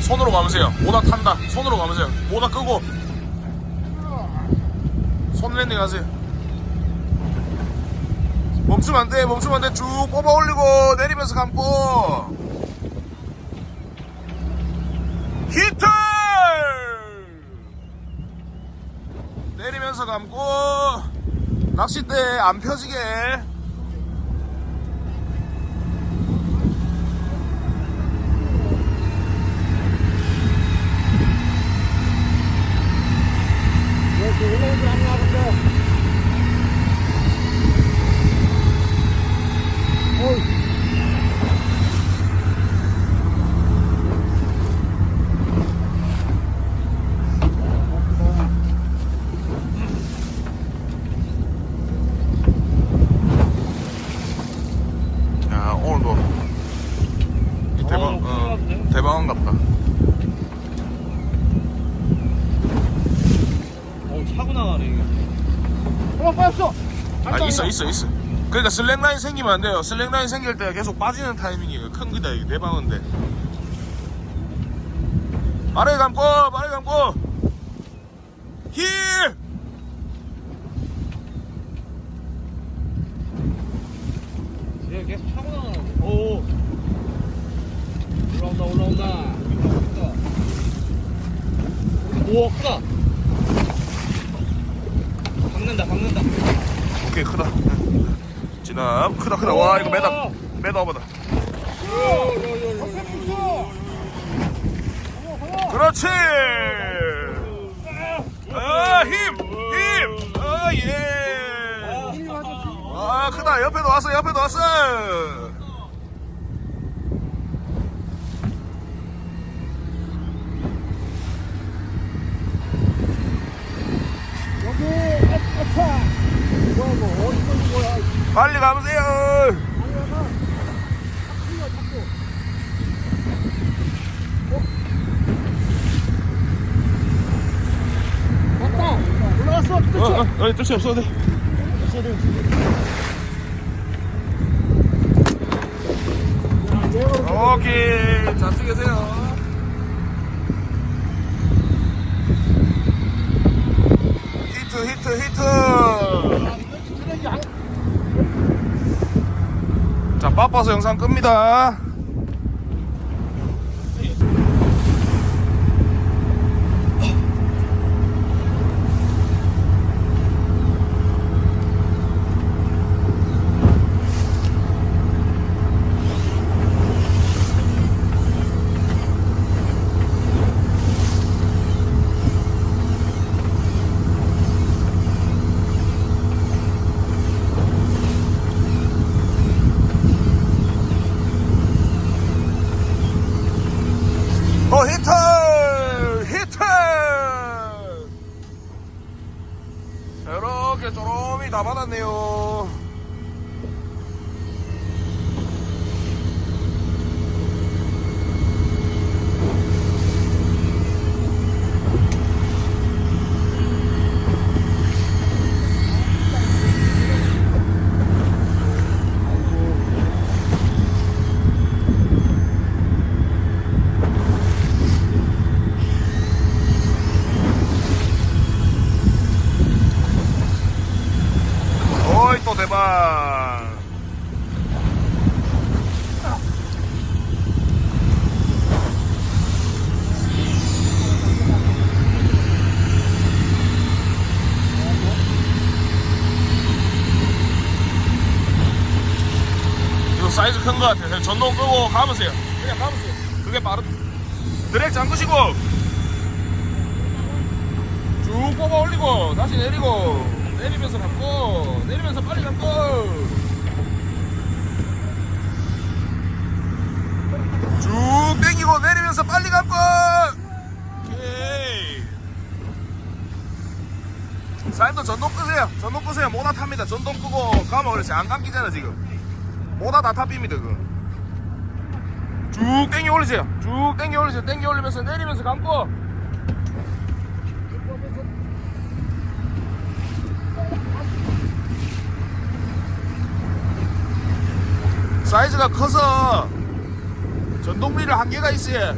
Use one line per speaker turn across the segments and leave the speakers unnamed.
손으로 감으세요. 모다 탄다. 손으로 감으세요. 모다 끄고. 손 랜딩 하세요. 멈추면 안돼 멈추면 안돼. 쭉 뽑아 올리고 내리면서 감고. 히트! 내리면서 감고. 낚싯대 안 펴지게
이렇게 올라오지 않나 본데. 어이.
야 오늘도 대박
어,
어, 대박한 같다
어, 차고 나가네, 이게. 어, 빠졌어!
아 있어 있어 있어 그러니까 슬랙라인 생기면 안 돼요 슬랙라인 생길 때 계속 빠지는 타이밍이에요 큰 거다 이게 대박인데 빠르게 감고 빠르게 감고 힐
얘 계속 차고 나가네. 오. 올라온다, 올라온다. 올라온다. 오, 크다. 박는다, 박는다.
오케이 크다. 진압 크다 크다. 와 이거 매다. 매다 오버다. 그렇지! 아힘힘아예. 아 크다. 옆에도 왔어 옆에도 왔어
여기, 아차! 뭐야, 이거, 어디 있는 거야?
빨리 가보세요
자꾸야, 자꾸. 어? 올라갔어!
어! 어, 어, 뜻이 없어도 돼 오케이 잘 찍으세요 히트 히트 히트 자 바빠서 영상 끕니다 어 히트 히트! 이렇게 쪼롬이 다 받았네요 어이 또 대박 거 같아요. 전동 끄고 감으세요. 그냥 감으세요. 그게 빠르 드랙 잠그시고. 쭉 뽑아 올리고 다시 내리고. 내리면서 감고 내리면서 빨리 감고. 쭉 당기고 내리면서 빨리 감고. 사장님도 전동 끄세요. 전동 끄세요. 모다 탑니다. 전동 끄고 가면 그렇지 안 감기잖아 지금 모다 다 탑입니다 그거. 쭉 땡겨 올리세요. 쭉 땡겨 올리세요. 땡겨 올리면서 내리면서 감고. 사이즈가 커서 전동미를 한개가 있어요.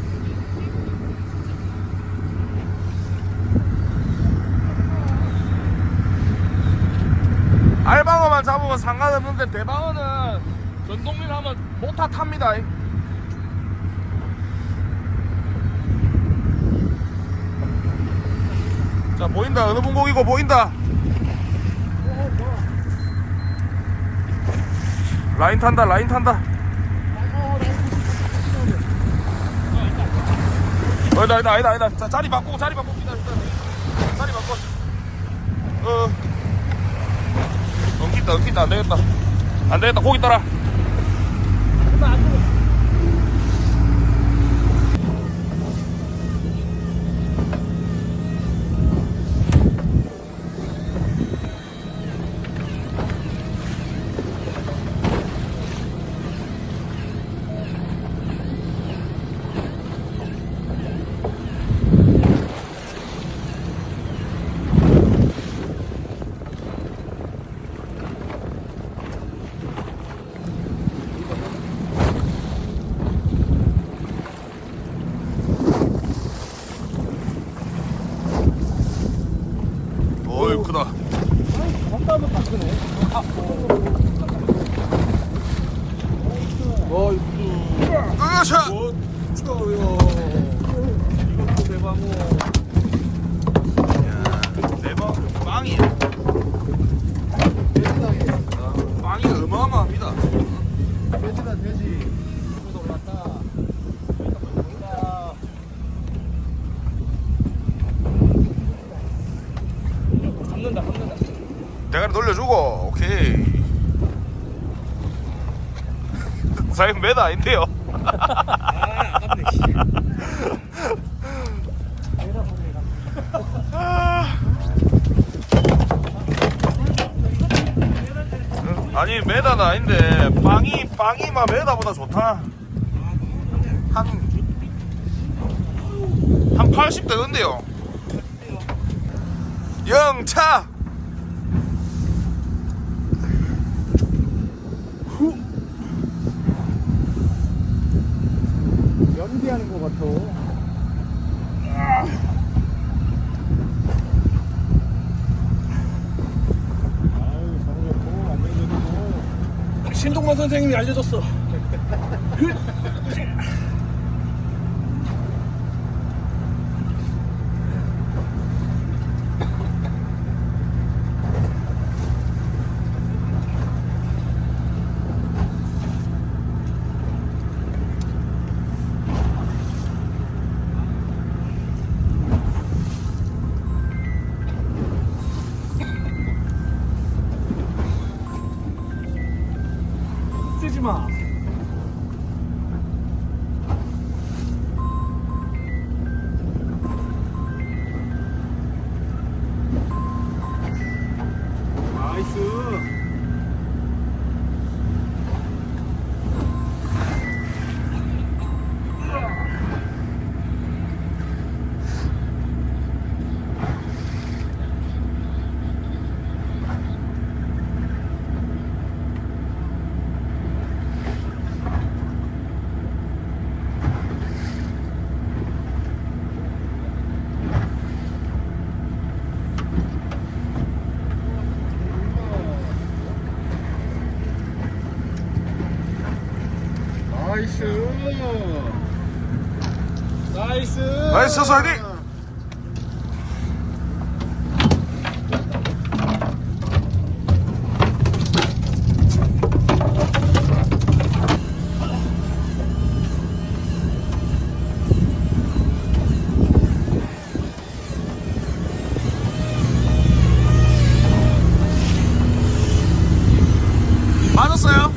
알방어만 잡으면 상관없는데 대방어는 전동민 하면 못타 탑니다. 자 보인다. 어느 분곡이고 보인다. 라인 탄다 라인 탄다. 어, 아니다 아니다 아니다 아니다. 자, 자리 바꾸고 자리 바꾸고 기다려 기다려. 자리 바꿔. 어. 엉킨다 엉킨다. 안되겠다. 안되겠다. 고기 따라 400 m 아닌데요. 아니 매다는 아닌데 빵이 빵이 막 매다보다 좋다. 한한 80대 은데요. 영차.
생겼고. 신동만 선생님이 알려줬어. 是 나이스.
나이스. 사이딩 맞았어요?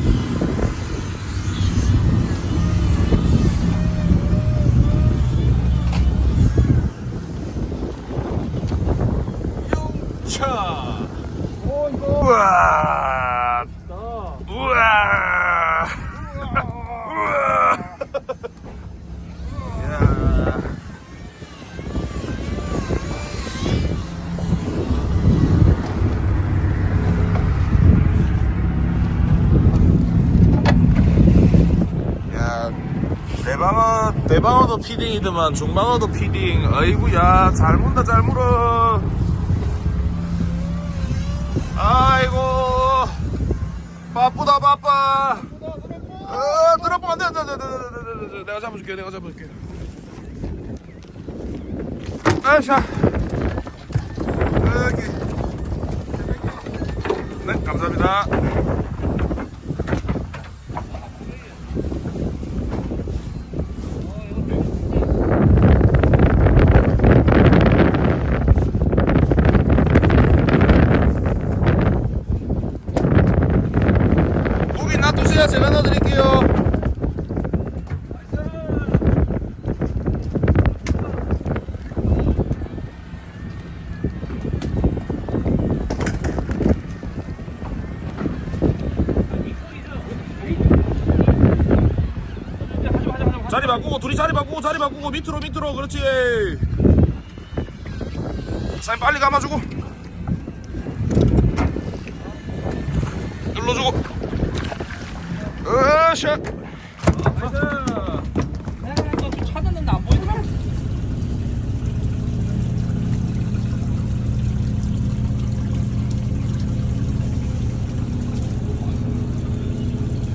차
오 이거.
우와
나.
우와 우와 야. 야 대방어 대방어도 피딩이더만 중방어도 피딩 아이고야 잘 문다 잘 물어 아이고. 바쁘다 바빠. 어 들어보면 안돼 안돼 안돼 안돼. 내가 잡아줄게 내가 잡아줄게. 아샤. 여기. 네 감사합니다 고기 놔두세요 제가 넣어드릴게요. 자리 바꾸고 둘이 자리 바꾸고 자리 바꾸고 밑으로 밑으로 그렇지. 사인 빨리 감아주고. 눌러주고 으쌰